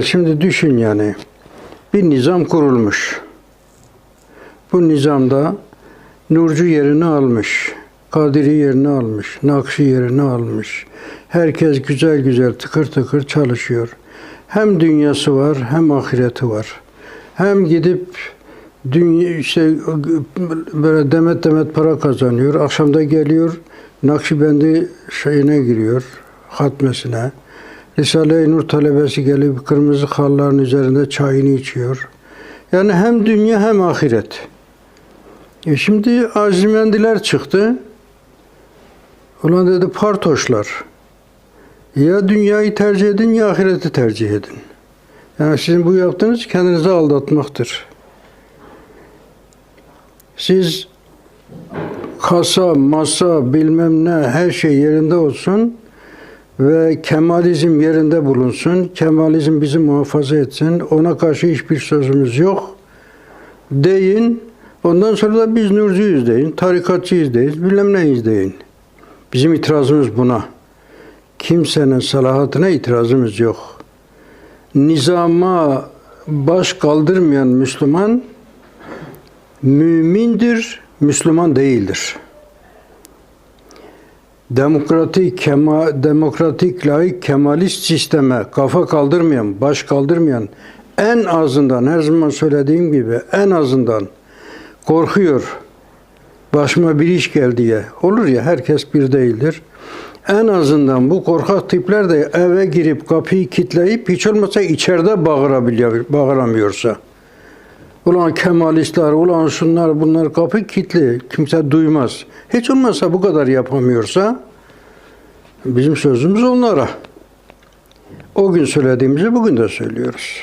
Şimdi düşün yani bir nizam kurulmuş. Bu nizamda Nurcu yerini almış, Kadiri yerini almış, Nakşi yerini almış. Herkes güzel güzel tıkır tıkır çalışıyor. Hem dünyası var hem ahireti var. Hem gidip dünya işte böyle demet demet para kazanıyor. Akşamda geliyor Nakşibendi şeyine giriyor, hatmesine. Risale-i Nur talebesi gelip kırmızı halların üzerinde çayını içiyor. Yani hem dünya hem ahiret. E şimdi azimendiler çıktı. Ulan dedi partoşlar. Ya dünyayı tercih edin ya ahireti tercih edin. Yani sizin bu yaptığınız kendinizi aldatmaktır. Siz kasa, masa, bilmem ne her şey yerinde olsun ve Kemalizm yerinde bulunsun. Kemalizm bizi muhafaza etsin. Ona karşı hiçbir sözümüz yok. Deyin. Ondan sonra da biz nurcuyuz deyin. Tarikatçıyız deyin. Bilmem neyiz deyin. Bizim itirazımız buna. Kimsenin salahatına itirazımız yok. Nizama baş kaldırmayan Müslüman mümindir, Müslüman değildir demokratik kema, demokratik layık kemalist sisteme kafa kaldırmayan, baş kaldırmayan en azından her zaman söylediğim gibi en azından korkuyor. Başıma bir iş geldi diye. Olur ya herkes bir değildir. En azından bu korkak tipler de eve girip kapıyı kitleyip hiç olmazsa içeride bağırabiliyor, bağıramıyorsa. Ulan Kemalistler, ulan şunlar bunlar kapı kilitli. Kimse duymaz. Hiç olmazsa bu kadar yapamıyorsa bizim sözümüz onlara. O gün söylediğimizi bugün de söylüyoruz.